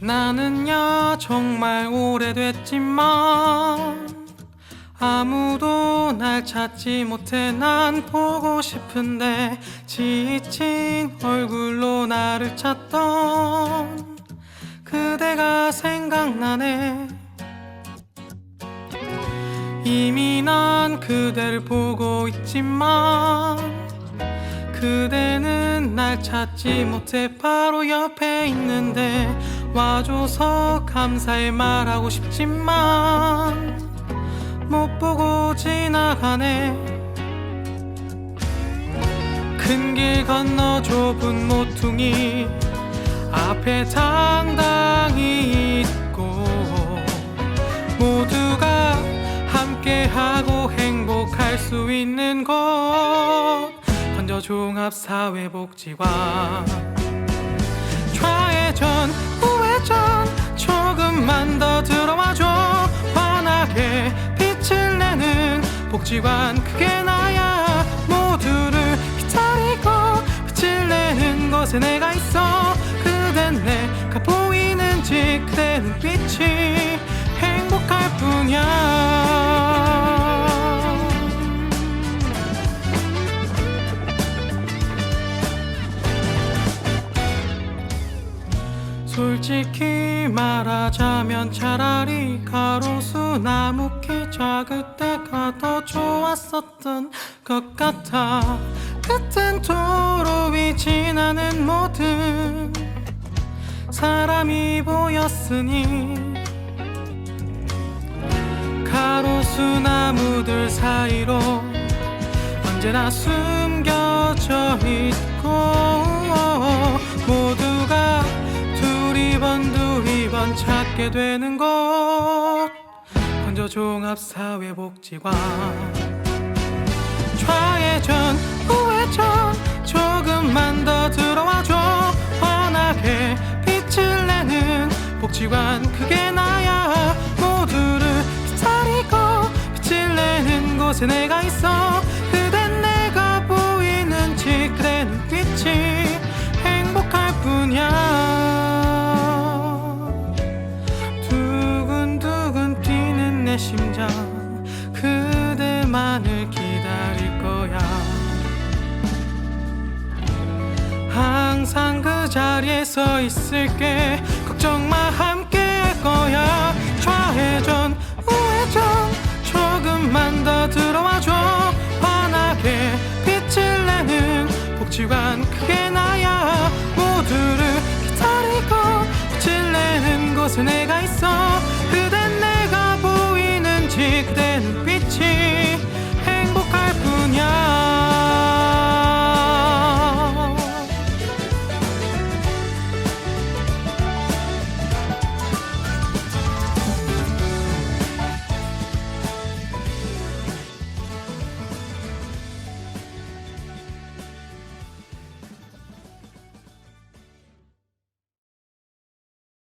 나는야 정말 오래됐지만 아무도 날 찾지 못해 난 보고 싶은데 지친 얼굴로 나를 찾던 그대가 생각나네. 이미 난 그대를 보고 있지만 그대는 날 찾지 못해 바로 옆에 있는데 와줘서 감사의 말하고 싶지만 못 보고 지나가네. 큰 길 건너 좁은 모퉁이 앞에 당당히 있고 모두가 함께하고 행복할 수 있는 곳 건저 종합사회복지관 좌회전 우회전 조금만 더 들어와줘. 환하게 빛을 내는 복지관 그게 나야. 모두를 기다리고 빛을 내는 곳에 내가 있어. 그댄 내가 보이는지 그대 눈빛이 행복할 뿐이야 솔직히 말하자면 차라리 가로수 나무키 작을 때가 더 좋았었던 것 같아. 같은 도로 위 지나는 모든 사람이 보였으니 가로수 나무들 사이로 언제나 숨겨져 있고 모두가 번 두리번 찾게 되는 곳. 건저 종합사회복지관. 좌회전 우회전 조금만 더 들어와줘. 환하게 빛을 내는 복지관 그게 나야. 모두를 기다리고 빛을 내는 곳에 내가 있어. 그댄 내가 보이는 지 그대 눈빛이 행복할 뿐이야 심장 그대만을 기다릴 거야. 항상 그 자리에 서 있을게. 걱정 마 함께 할 거야. 좌회전 우회전 조금만 더 들어와줘. 환하게 빛을 내는 복지관 그게 나야. 모두를 기다리고 빛을 내는 곳에 내가 있어 그